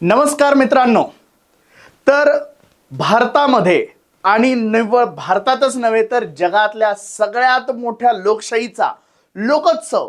नमस्कार मित्रांनो. तर भारतामध्ये आणि निव्वळ भारतातच नव्हे तर जगातल्या सगळ्यात मोठ्या लोकशाहीचा लोकोत्सव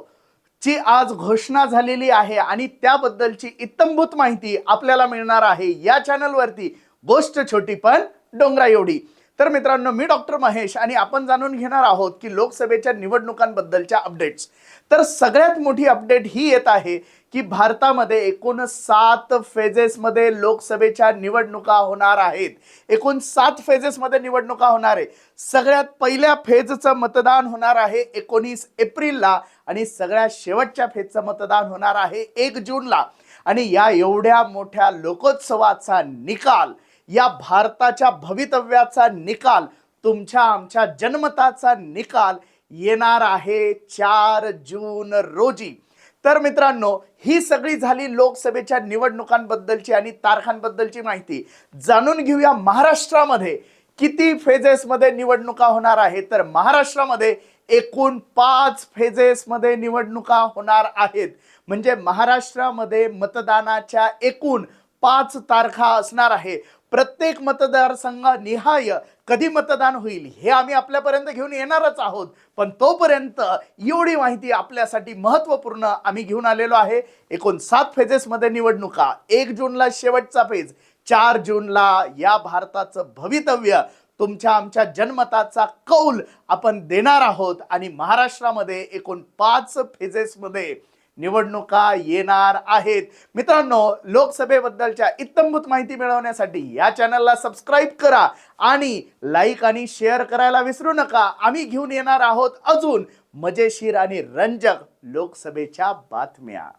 ची आज घोषणा झालेली आहे आणि त्याबद्दलची इत्तंभूत माहिती आपल्याला मिळणार आहे या चॅनलवरती गोष्ट छोटी पण डोंगरा एवढी. तर मित्रांनो मी डॉक्टर महेश आणि आपण जाणून घेणार आहोत की लोकसभेच्या निवडणुकांबद्दलच्या अपडेट्स तर सगळ्यात मोठी अपडेट ही येत आहे की भारतामध्ये एकूण सात फेजेसमध्ये लोकसभेच्या निवडणुका होणार आहेत. एकूण सात फेजेसमध्ये निवडणुका होणार आहे सगळ्यात पहिल्या फेजचं मतदान होणार आहे एकोणीस एप्रिलला आणि सगळ्यात शेवटच्या फेजचं मतदान होणार आहे एक जूनला. आणि या एवढ्या मोठ्या लोकोत्सवाचा निकाल या भारताच्या भवितव्याचा निकाल तुमच्या आमच्या जनमताचा निकाल येणार आहे चार जून रोजी. तर मित्रांनो ही सगळी झाली लोकसभेच्या निवडणुकांबद्दलची आणि तारखांबद्दलची माहिती. जाणून घेऊया महाराष्ट्रामध्ये किती फेजेसमध्ये निवडणुका होणार आहे तर महाराष्ट्रामध्ये एकूण पाच फेजेसमध्ये निवडणुका होणार आहेत. म्हणजे महाराष्ट्रामध्ये मतदानाच्या एकूण पाच तारखा असणार आहे. प्रत्येक मतदारसंघ निहाय कधी मतदान होईल हे आम्ही आपल्यापर्यंत घेऊन येणारच आहोत. पण तोपर्यंत एवढी माहिती आपल्यासाठी महत्त्वपूर्ण आम्ही घेऊन आलेलो आहे. एकूण सात फेजेसमध्ये निवडणुका एक जूनला शेवटचा फेज चार जूनला या भारताचं भवितव्य तुमच्या आमच्या जनमताचा कौल आपण देणार आहोत. आणि महाराष्ट्रामध्ये एकूण पाच फेजेसमध्ये निवडणुका येणार आहेत. मित्रांनो लोकसभेबद्दलच्या इत्तमभूत माहिती मिळवण्यासाठी या चॅनलला सबस्क्राईब करा आणि लाईक आणि शेअर करायला विसरू नका. आम्ही घेऊन येणार आहोत अजून मजेशीर आणि रंजक लोकसभेच्या बातम्या.